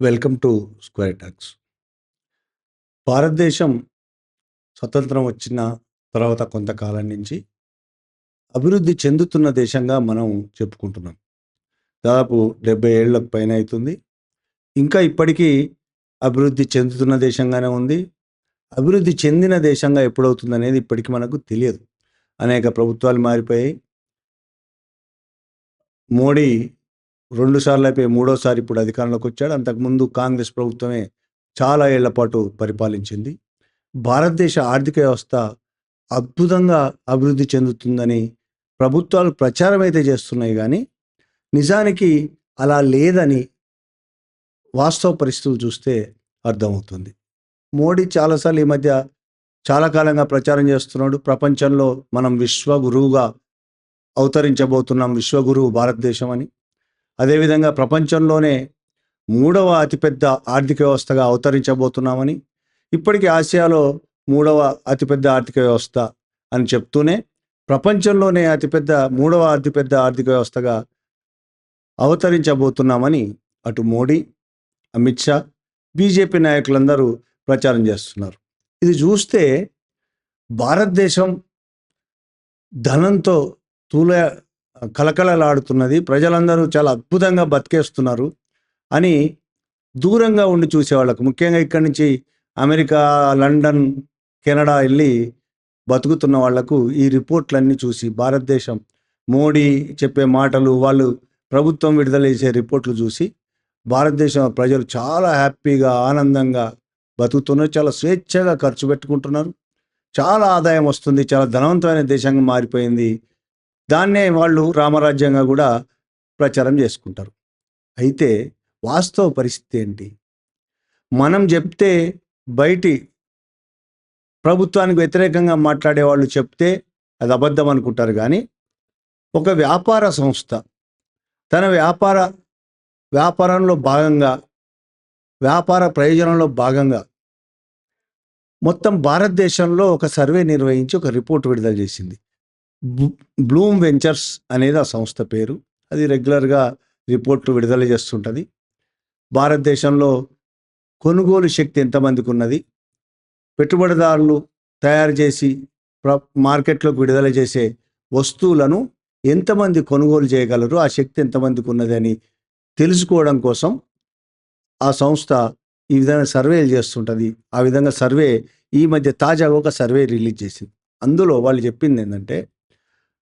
Welcome to square talks. భారతదేశం స్వతంత్రం వచ్చిన తర్వాత కొంతకాలం నుంచి అభివృద్ధి చెందుతున్న దేశంగా మనం చెప్పుకుంటున్నాం. దాదాపు డెబ్బై ఏళ్ళకు పైన అవుతుంది ఇంకా ఇప్పటికీ అభివృద్ధి చెందుతున్న దేశంగానే ఉంది. అభివృద్ధి చెందిన దేశంగా ఎప్పుడవుతుంది అనేది ఇప్పటికీ మనకు తెలియదు. అనేక ప్రభుత్వాలు మారిపోయాయి. మోడీ రెండు సార్లు అయిపోయి మూడోసారి ఇప్పుడు అధికారంలోకి వచ్చాడు. అంతకుముందు కాంగ్రెస్ ప్రభుత్వమే చాలా ఏళ్ళ పాటు పరిపాలించింది. భారతదేశ ఆర్థిక వ్యవస్థ అద్భుతంగా అభివృద్ధి చెందుతుందని ప్రభుత్వాలు ప్రచారం అయితే చేస్తున్నాయి కానీ నిజానికి అలా లేదని వాస్తవ పరిస్థితులు చూస్తే అర్థమవుతుంది. మోడీ చాలాసార్లు ఈ మధ్య చాలా కాలంగా ప్రచారం చేస్తున్నాడు. ప్రపంచంలో మనం విశ్వగురువుగా అవతరించబోతున్నాం. విశ్వగురువు భారతదేశం అని. అదేవిధంగా ప్రపంచంలోనే మూడవ అతిపెద్ద ఆర్థిక వ్యవస్థగా అవతరించబోతున్నామని ఇప్పటికీ ఆసియాలో మూడవ అతిపెద్ద ఆర్థిక వ్యవస్థ అని చెప్తూనే ప్రపంచంలోనే అతిపెద్ద మూడవ అతిపెద్ద ఆర్థిక వ్యవస్థగా అవతరించబోతున్నామని అటు మోడీ అమిత్ షా బీజేపీ నాయకులందరూ ప్రచారం చేస్తున్నారు. ఇది చూస్తే భారతదేశం ధనంతో తూల కలకలలాడుతున్నది ప్రజలందరూ చాలా అద్భుతంగా బతికేస్తున్నారు అని దూరంగా ఉండి చూసేవాళ్ళకు. ముఖ్యంగా ఇక్కడి నుంచి అమెరికా లండన్ కెనడా వెళ్ళి బతుకుతున్న వాళ్ళకు ఈ రిపోర్ట్లన్నీ చూసి భారతదేశం మోడీ చెప్పే మాటలు వాళ్ళు ప్రభుత్వం విడుదల చేసే రిపోర్ట్లు చూసి భారతదేశం ప్రజలు చాలా హ్యాపీగా ఆనందంగా బతుకుతున్నారు. చాలా స్వేచ్ఛగా ఖర్చు పెట్టుకుంటున్నారు. చాలా ఆదాయం వస్తుంది. చాలా ధనవంతమైన దేశంగా మారిపోయింది. దాన్నే వాళ్ళు రామరాజ్యంగా కూడా ప్రచారం చేసుకుంటారు. అయితే వాస్తవ పరిస్థితి ఏంటి? మనం చెప్తే బయటి ప్రభుత్వానికి వ్యతిరేకంగా మాట్లాడే వాళ్ళు చెప్తే అది అబద్ధం అనుకుంటారు కానీ ఒక వ్యాపార సంస్థ తన వ్యాపార వ్యాపారంలో భాగంగా వ్యాపార ప్రయోజనంలో భాగంగా మొత్తం భారతదేశంలో ఒక సర్వే నిర్వహించి ఒక రిపోర్ట్ విడుదల చేసింది. బ్లూమ్ వెంచర్స్ అనేది ఆ సంస్థ పేరు. అది రెగ్యులర్గా రిపోర్ట్లు విడుదల చేస్తుంటుంది. భారతదేశంలో కొనుగోలు శక్తి ఎంతమందికి ఉన్నది పెట్టుబడిదారులు తయారు చేసి మార్కెట్లోకి విడుదల చేసే వస్తువులను ఎంతమంది కొనుగోలు చేయగలరు? ఆ శక్తి ఎంతమందికి ఉన్నది అని తెలుసుకోవడం కోసం ఆ సంస్థ ఈ విధంగా సర్వేలు చేస్తుంటుంది. ఆ విధంగా సర్వే ఈ మధ్య తాజాగా ఒక సర్వే రిలీజ్ చేసింది. అందులో వాళ్ళు చెప్పింది ఏంటంటే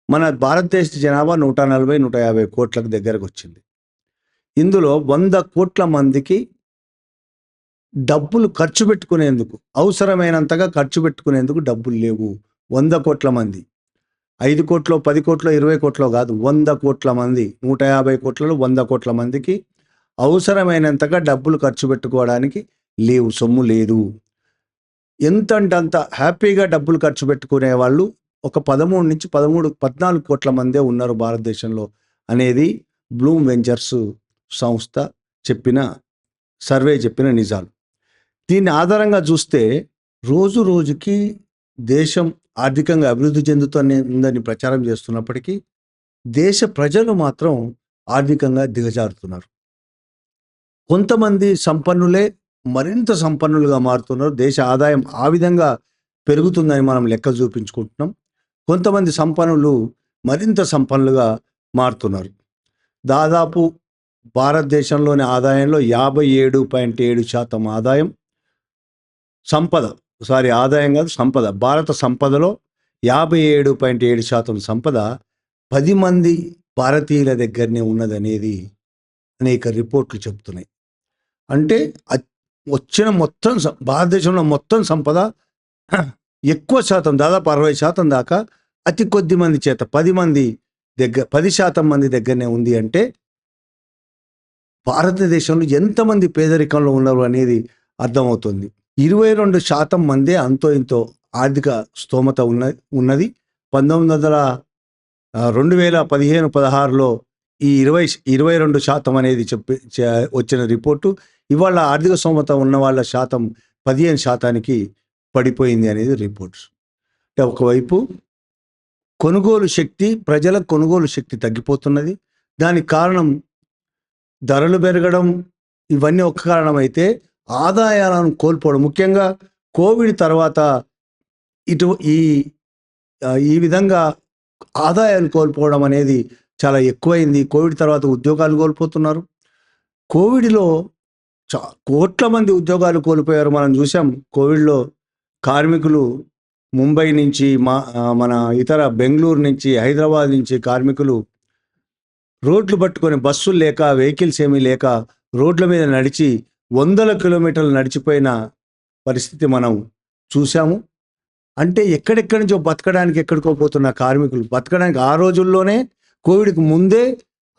మన భారతదేశ జనాభా నూట నలభై నూట యాభై కోట్లకు దగ్గరకు వచ్చింది. ఇందులో వంద కోట్ల మందికి డబ్బులు ఖర్చు పెట్టుకునేందుకు అవసరమైనంతగా ఖర్చు పెట్టుకునేందుకు డబ్బులు లేవు. వంద కోట్ల మంది. ఐదు కోట్లో పది కోట్లో ఇరవై కోట్లో కాదు వంద కోట్ల మంది. నూట యాభై కోట్లలో వంద కోట్ల మందికి అవసరమైనంతగా డబ్బులు ఖర్చు పెట్టుకోవడానికి లేవు సొమ్ము లేదు. ఎంతంటే అంత హ్యాపీగా డబ్బులు ఖర్చు పెట్టుకునే వాళ్ళు ఒక పదమూడు నుంచి పదమూడు పద్నాలుగు కోట్ల మందే ఉన్నారు భారతదేశంలో అనేది బ్లూమ్ వెంచర్స్ సంస్థ చెప్పిన సర్వే చెప్పిన నిజాలు. దీన్ని ఆధారంగా చూస్తే రోజు రోజుకి దేశం ఆర్థికంగా అభివృద్ధి చెందుతుందని ప్రచారం చేస్తున్నప్పటికీ దేశ ప్రజలు మాత్రం ఆర్థికంగా దిగజారుతున్నారు. కొంతమంది సంపన్నులే మరింత సంపన్నులుగా మారుతున్నారు. దేశ ఆదాయం ఆ విధంగా పెరుగుతుందని మనం లెక్క చూపించుకుంటున్నాం. కొంతమంది సంపన్నులు మరింత సంపన్నులుగా మారుతున్నారు. దాదాపు భారతదేశంలోని ఆదాయంలో యాభై ఏడు పాయింట్ ఏడు శాతం ఆదాయం సంపద. సారీ ఆదాయం కాదు సంపద. భారత సంపదలో యాభై ఏడు పాయింట్ ఏడు శాతం సంపద పది మంది భారతీయుల దగ్గరనే ఉన్నదనేది అనేక రిపోర్ట్లు చెప్తున్నాయి అంటే వచ్చిన మొత్తం భారతదేశంలో మొత్తం సంపద ఎక్కువ శాతం దాదాపు అరవై శాతం దాకా అతి కొద్ది మంది చేత పది మంది దగ్గర పది శాతం మంది దగ్గరనే ఉంది అంటే భారతదేశంలో ఎంతమంది పేదరికంలో ఉన్నారు అనేది అర్థమవుతుంది. ఇరవై రెండు శాతం మందే అంతో ఇంతో ఆర్థిక స్తోమత ఉన్న ఉన్నది. పంతొమ్మిది వందల రెండు వేల పదిహేను పదహారులో ఈ ఇరవై ఇరవై రెండు శాతం అనేది చెప్పి వచ్చిన రిపోర్టు. ఇవాళ ఆర్థిక స్తోమత ఉన్న వాళ్ళ శాతం పదిహేను శాతానికి పడిపోయింది అనేది రిపోర్ట్స్. అంటే ఒకవైపు కొనుగోలు శక్తి ప్రజల కొనుగోలు శక్తి తగ్గిపోతున్నది. దానికి కారణం ధరలు పెరగడం ఇవన్నీ ఒక కారణమైతే ఆదాయాలను కోల్పోవడం. ముఖ్యంగా కోవిడ్ తర్వాత ఇటు ఈ ఈ విధంగా ఆదాయాలు కోల్పోవడం అనేది చాలా ఎక్కువైంది. కోవిడ్ తర్వాత ఉద్యోగాలు కోల్పోతున్నారు. కోవిడ్లో చా కోట్ల మంది ఉద్యోగాలు కోల్పోయారు. మనం చూసాం కోవిడ్లో కార్మికులు ముంబై నుంచి మా మన ఇతర బెంగళూరు నుంచి హైదరాబాద్ నుంచి కార్మికులు రోడ్లు పట్టుకొని బస్సులు లేక వెహికల్స్ ఏమీ లేక రోడ్ల మీద నడిచి వందల కిలోమీటర్లు నడిచిపోయిన పరిస్థితి మనం చూసాము అంటే ఎక్కడెక్కడి నుంచో బతకడానికి ఎక్కడికో పోతున్న కార్మికులు బతకడానికి ఆ రోజుల్లోనే కోవిడ్కి ముందే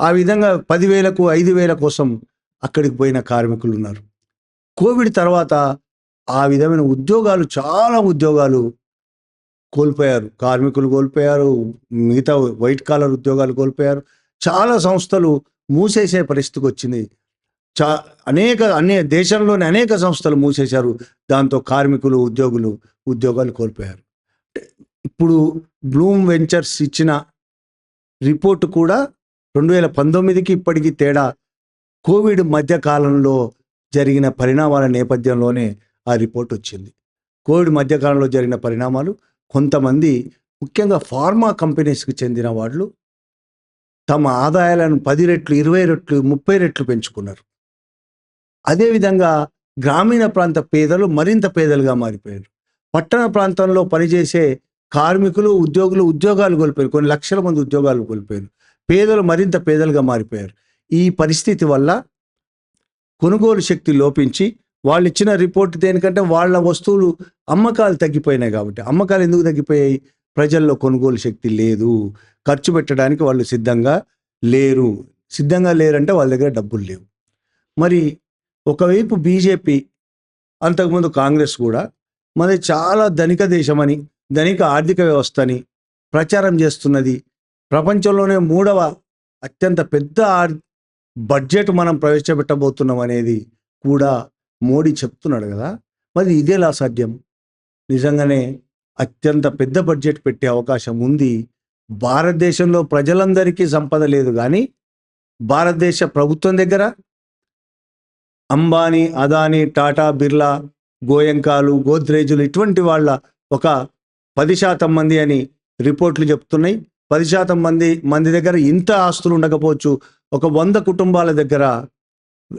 ఆ విధంగా పదివేలకు ఐదు వేల కోసం అక్కడికి పోయిన కార్మికులు ఉన్నారు. కోవిడ్ తర్వాత ఆ విధమైన ఉద్యోగాలు చాలా ఉద్యోగాలు కోల్పోయారు కార్మికులు కోల్పోయారు మిగతా వైట్ కాలర్ ఉద్యోగాలు కోల్పోయారు. చాలా సంస్థలు మూసేసే పరిస్థితికి వచ్చింది. చా అనేక అనే దేశంలోని అనేక సంస్థలు మూసేశారు. దాంతో కార్మికులు ఉద్యోగులు ఉద్యోగాలు కోల్పోయారు. ఇప్పుడు బ్లూమ్ వెంచర్స్ ఇచ్చిన రిపోర్టు కూడా రెండు వేల పంతొమ్మిదికి ఇప్పటికీ తేడా కోవిడ్ మధ్య కాలంలో జరిగిన పరిణామాల నేపథ్యంలోనే ఆ రిపోర్ట్ వచ్చింది. కోవిడ్ మధ్యకాలంలో జరిగిన పరిణామాలు కొంతమంది ముఖ్యంగా ఫార్మా కంపెనీస్కి చెందిన వాళ్ళు తమ ఆదాయాలను పది రెట్లు ఇరవై రెట్లు ముప్పై రెట్లు పెంచుకున్నారు. అదేవిధంగా గ్రామీణ ప్రాంత పేదలు మరింత పేదలుగా మారిపోయారు. పట్టణ ప్రాంతంలో పనిచేసే కార్మికులు ఉద్యోగులు ఉద్యోగాలు కోల్పోయారు. కొన్ని లక్షల మంది ఉద్యోగాలు కోల్పోయారు. పేదలు మరింత పేదలుగా మారిపోయారు. ఈ పరిస్థితి వల్ల కొనుగోలు శక్తి లోపించి వాళ్ళు ఇచ్చిన రిపోర్ట్ దేనికంటే వాళ్ళ వస్తువులు అమ్మకాలు తగ్గిపోయినాయి కాబట్టి. అమ్మకాలు ఎందుకు తగ్గిపోయాయి? ప్రజల్లో కొనుగోలు శక్తి లేదు. ఖర్చు పెట్టడానికి వాళ్ళు సిద్ధంగా లేరు. సిద్ధంగా లేరంటే వాళ్ళ దగ్గర డబ్బులు లేవు. మరి ఒకవైపు బీజేపీ అంతకుముందు కాంగ్రెస్ కూడా మనది చాలా ధనిక దేశమని ధనిక ఆర్థిక వ్యవస్థ అని ప్రచారం చేస్తున్నది. ప్రపంచంలోనే మూడవ అత్యంత పెద్ద ఆర్ బడ్జెట్ మనం ప్రవేశపెట్టబోతున్నాం అనేది కూడా మోడీ చెప్తున్నాడు కదా మరి ఇదేలా సాధ్యం? నిజంగానే అత్యంత పెద్ద బడ్జెట్ పెట్టే అవకాశం ఉంది. భారతదేశంలో ప్రజలందరికీ సంపద లేదు కానీ భారతదేశ ప్రభుత్వం దగ్గర అంబానీ అదానీ టాటా బిర్లా గోయంకాలు గోద్రేజులు ఇటువంటి వాళ్ళ ఒక పది శాతం మంది అని రిపోర్ట్లు చెప్తున్నాయి. పది శాతం మంది మంది దగ్గర ఇంత ఆస్తులు ఉండకపోవచ్చు. ఒక వంద కుటుంబాల దగ్గర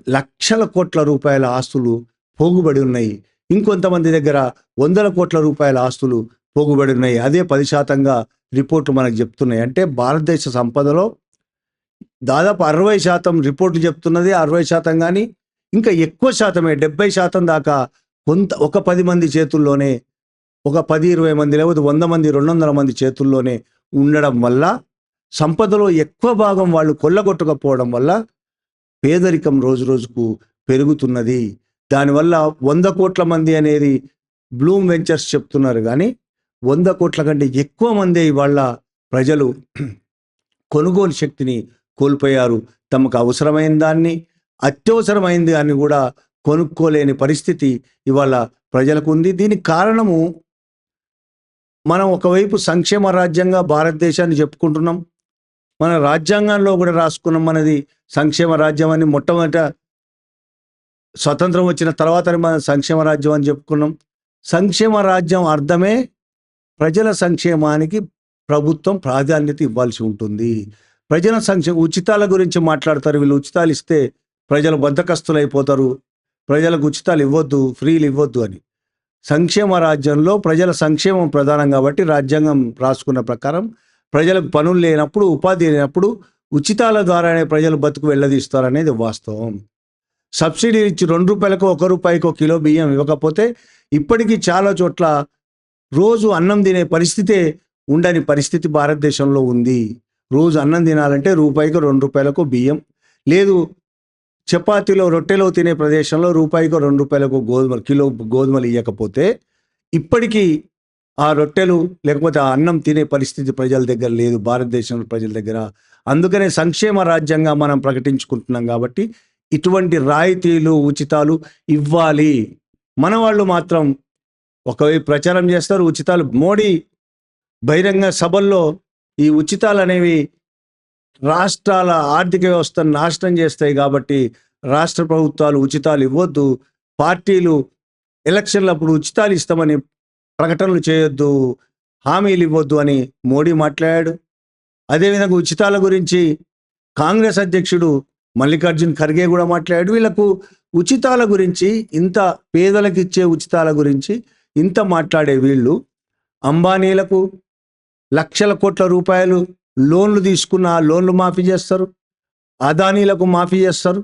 లక్షల కోట్ల రూపాయల ఆస్తులు పోగుబడి ఉన్నాయి. ఇంకొంతమంది దగ్గర వందల కోట్ల రూపాయల ఆస్తులు పోగుబడి ఉన్నాయి. అదే పది శాతంగా రిపోర్ట్లు మనకు చెప్తున్నాయి. అంటే భారతదేశ సంపదలో దాదాపు అరవై శాతం రిపోర్ట్లు చెప్తున్నది అరవై శాతం కానీ ఇంకా ఎక్కువ శాతమే డెబ్బై శాతం దాకా కొంత ఒక పది మంది చేతుల్లోనే ఒక పది ఇరవై మంది లేకపోతే వంద మంది రెండు వందల మంది చేతుల్లోనే ఉండడం వల్ల సంపదలో ఎక్కువ భాగం వాళ్ళు కొల్లగొట్టకపోవడం వల్ల పేదరికం రోజు రోజుకు పెరుగుతున్నది. దానివల్ల వంద కోట్ల మంది అనేది బ్లూమ్ వెంచర్స్ చెప్తున్నారు కానీ వంద కోట్ల కంటే ఎక్కువ మంది ఇవాళ ప్రజలు కొనుగోలు శక్తిని కోల్పోయారు. తమకు అవసరమైన దాన్ని అత్యవసరమైన దాన్ని కూడా కొనుక్కోలేని పరిస్థితి ఇవాళ ప్రజలకు ఉంది. దీనికి కారణము మనం ఒకవైపు సంక్షేమ రాజ్యంగా భారతదేశాన్ని చెప్పుకుంటున్నాం. మన రాజ్యాంగంలో కూడా రాసుకున్నాం మనది సంక్షేమ రాజ్యం అని మొట్టమొదట స్వతంత్రం వచ్చిన తర్వాత మనం సంక్షేమ రాజ్యం అని చెప్పుకున్నాం. సంక్షేమ రాజ్యం అర్థమే ప్రజల సంక్షేమానికి ప్రభుత్వం ప్రాధాన్యత ఇవ్వాల్సి ఉంటుంది. ప్రజల సంక్షేమ ఉచితాల గురించి మాట్లాడతారు. వీళ్ళు ఉచితాలు ఇస్తే ప్రజలు బద్దకస్తులు అయిపోతారు ప్రజలకు ఉచితాలు ఇవ్వద్దు ఫ్రీలు ఇవ్వద్దు అని. సంక్షేమ రాజ్యంలో ప్రజల సంక్షేమం ప్రధానం కాబట్టి రాజ్యాంగం రాసుకున్న ప్రకారం ప్రజలకు పనులు లేనప్పుడు ఉపాధి లేనప్పుడు ఉచితాల ద్వారానే ప్రజలు బతుకు వెళ్ళదీస్తారనేది వాస్తవం. సబ్సిడీ ఇచ్చి రెండు రూపాయలకు ఒక రూపాయికి ఒక కిలో బియ్యం ఇవ్వకపోతే ఇప్పటికీ చాలా చోట్ల రోజు అన్నం తినే పరిస్థితే ఉండని పరిస్థితి భారతదేశంలో ఉంది. రోజు అన్నం తినాలంటే రూపాయికి రెండు రూపాయలకు బియ్యం. లేదు చపాతీలో రొట్టెలో తినే ప్రదేశంలో రూపాయికి రెండు రూపాయలకు గోధుమలు కిలో గోధుమలు ఇవ్వకపోతే ఇప్పటికీ ఆ రొట్టెలు లేకపోతే ఆ అన్నం తినే పరిస్థితి ప్రజల దగ్గర లేదు భారతదేశంలో ప్రజల దగ్గర. అందుకనే సంక్షేమ రాజ్యంగా మనం ప్రకటించుకుంటున్నాం కాబట్టి ఇటువంటి రాయితీలు ఉచితాలు ఇవ్వాలి. మన వాళ్ళు మాత్రం ఒకవైపు ప్రచారం చేస్తారు ఉచితాలు. మోడీ బహిరంగ సభల్లో ఈ ఉచితాలు అనేవి రాష్ట్రాల ఆర్థిక వ్యవస్థను నాశనం చేస్తాయి కాబట్టి రాష్ట్ర ప్రభుత్వాలు ఉచితాలు ఇవ్వద్దు. పార్టీలు ఎలక్షన్లప్పుడు ఉచితాలు ఇస్తామని ప్రకటనలు చేయొద్దు హామీలు ఇవ్వద్దు అని మోడీ మాట్లాడాడు. అదేవిధంగా ఉచితాల గురించి కాంగ్రెస్ అధ్యక్షుడు మల్లికార్జున్ ఖర్గే కూడా మాట్లాడాడు. వీళ్ళకు ఉచితాల గురించి ఇంత పేదలకు ఇచ్చే ఉచితాల గురించి ఇంత మాట్లాడే వీళ్ళు అంబానీలకు లక్షల కోట్ల రూపాయలు లోన్లు తీసుకున్న లోన్లు మాఫీ చేస్తారు. అదానీలకు మాఫీ చేస్తారు.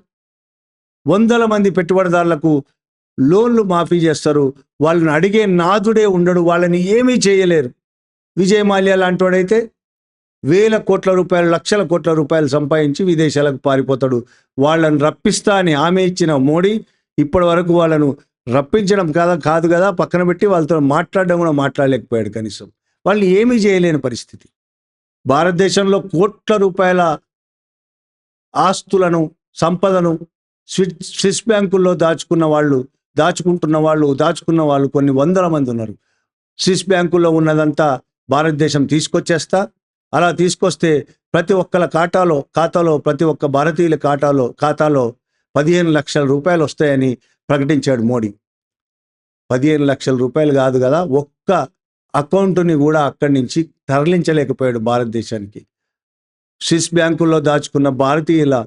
వందల మంది పెట్టుబడిదారులకు లోన్లు మాఫీ చేస్తారు. వాళ్ళని అడిగే నాదుడే ఉండడు. వాళ్ళని ఏమీ చేయలేరు. విజయ్ మాల్యా లాంటి వాడైతే వేల కోట్ల రూపాయలు లక్షల కోట్ల రూపాయలు సంపాదించి విదేశాలకు పారిపోతాడు. వాళ్ళని రప్పిస్తా అని హామీ ఇచ్చిన మోడీ ఇప్పటి వరకు వాళ్ళను రప్పించడం కాదా కాదు కదా. పక్కన పెట్టి వాళ్ళతో మాట్లాడడం కూడా మాట్లాడలేకపోయాడు కనీసం. వాళ్ళు ఏమీ చేయలేని పరిస్థితి. భారతదేశంలో కోట్ల రూపాయల ఆస్తులను సంపదను స్విస్ స్విస్ బ్యాంకుల్లో దాచుకున్న వాళ్ళు దాచుకుంటున్న వాళ్ళు దాచుకున్న వాళ్ళు కొన్ని వందల మంది ఉన్నారు. స్విస్ బ్యాంకుల్లో ఉన్నదంతా భారతదేశం తీసుకొచ్చేస్తా. అలా తీసుకొస్తే ప్రతి ఒక్కల ఖాతాలో ఖాతాలో ప్రతి ఒక్క భారతీయుల ఖాతాలో ఖాతాలో పదిహేను లక్షల రూపాయలు వస్తాయని ప్రకటించాడు మోడీ. పదిహేను లక్షల రూపాయలు కాదు కదా ఒక్క అకౌంట్ని కూడా అక్కడి నుంచి తరలించలేకపోయాడు భారతదేశానికి. స్విస్ బ్యాంకుల్లో దాచుకున్న భారతీయుల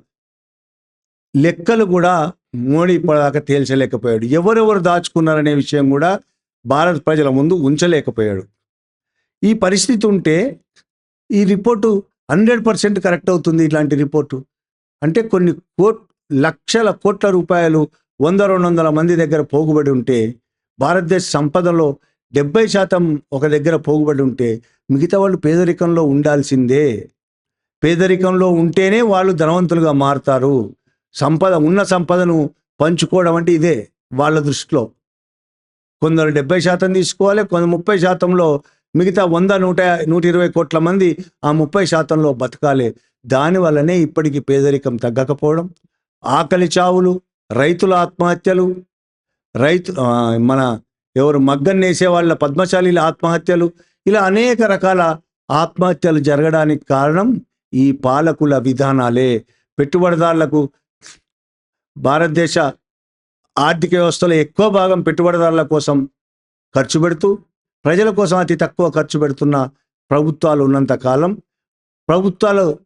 లెక్కలు కూడా మోడీ ఇప్పటిదాకా తేల్చలేకపోయాడు. ఎవరెవరు దాచుకున్నారనే విషయం కూడా భారత ప్రజల ముందు ఉంచలేకపోయాడు. ఈ పరిస్థితి ఉంటే ఈ రిపోర్టు హండ్రెడ్ పర్సెంట్ కరెక్ట్ అవుతుంది ఇలాంటి రిపోర్టు. అంటే కొన్ని కోట్ లక్షల కోట్ల రూపాయలు వంద రెండు వందల మంది దగ్గర పోగుబడి ఉంటే భారతదేశ సంపదలో డెబ్బై శాతం ఒక దగ్గర పోగుబడి ఉంటే మిగతా వాళ్ళు పేదరికంలో ఉండాల్సిందే. పేదరికంలో ఉంటేనే వాళ్ళు ధనవంతులుగా మారుతారు. సంపద ఉన్న సంపదను పంచుకోవడం అంటే ఇదే వాళ్ళ దృష్టిలో. కొందరు డెబ్బై శాతం తీసుకోవాలి కొందరు ముప్పై శాతంలో మిగతా వంద నూట నూట ఇరవై కోట్ల మంది ఆ ముప్పై శాతంలో బతకాలి. దానివల్లనే ఇప్పటికీ పేదరికం తగ్గకపోవడం ఆకలి చావులు రైతుల ఆత్మహత్యలు రైతు మన ఎవరు మగ్గం వాళ్ళ పద్మశాలీల ఆత్మహత్యలు ఇలా అనేక రకాల ఆత్మహత్యలు జరగడానికి కారణం ఈ పాలకుల విధానాలే. పెట్టుబడిదారులకు భారతదేశ ఆర్థిక వ్యవస్థలో ఎక్కువ భాగం పెట్టుబడిదారుల కోసం ఖర్చు పెడుతూ ప్రజల కోసం అతి తక్కువ ఖర్చు పెడుతున్న ప్రభుత్వాలు ఉన్నంత కాలం ప్రభుత్వాలు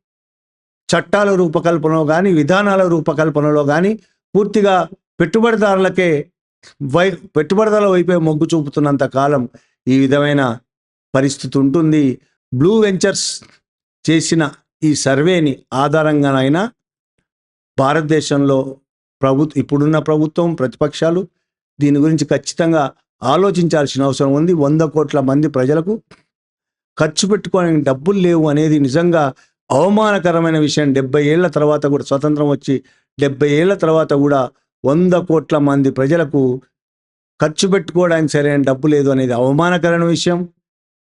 చట్టాల రూపకల్పనలో కానీ విధానాల రూపకల్పనలో కానీ పూర్తిగా పెట్టుబడిదారులకే వై పెట్టుబడిదారుల వైపే మొగ్గు చూపుతున్నంత కాలం ఈ విధమైన పరిస్థితి ఉంటుంది. బ్లూ వెంచర్స్ చేసిన ఈ సర్వేని ఆధారంగానైనా భారతదేశంలో ప్రభుత్వ ఇప్పుడున్న ప్రభుత్వం ప్రతిపక్షాలు దీని గురించి ఖచ్చితంగా ఆలోచించాల్సిన అవసరం ఉంది. వంద కోట్ల మంది ప్రజలకు ఖర్చు పెట్టుకోవడానికి డబ్బులు లేవు అనేది నిజంగా అవమానకరమైన విషయం. డెబ్బై ఏళ్ళ తర్వాత కూడా స్వతంత్రం వచ్చి డెబ్బై ఏళ్ళ తర్వాత కూడా వంద కోట్ల మంది ప్రజలకు ఖర్చు పెట్టుకోవడానికి సరైన డబ్బు లేదు అనేది అవమానకరమైన విషయం.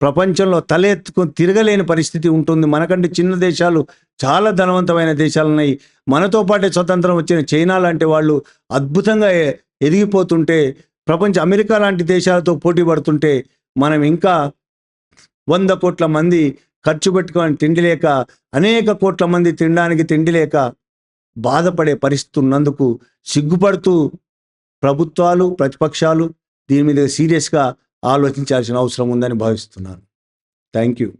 ప్రపంచంలో తలెత్తుకుని తిరగలేని పరిస్థితి ఉంటుంది. మనకంటే చిన్న దేశాలు చాలా ధనవంతమైన దేశాలు ఉన్నాయి. మనతో పాటే స్వతంత్రం వచ్చిన చైనా లాంటి వాళ్ళు అద్భుతంగా ఎదిగిపోతుంటే ప్రపంచ అమెరికా లాంటి దేశాలతో పోటీ పడుతుంటే మనం ఇంకా వంద కోట్ల మంది ఖర్చు పెట్టుకొని తిండి లేక అనేక కోట్ల మంది తినడానికి తిండి లేక బాధపడే పరిస్థితి ఉన్నందుకు సిగ్గుపడుతూ ప్రభుత్వాలు ప్రతిపక్షాలు దీని మీద సీరియస్గా ఆలోచించాల్సిన అవసరం ఉందని భావిస్తున్నాను. Thank you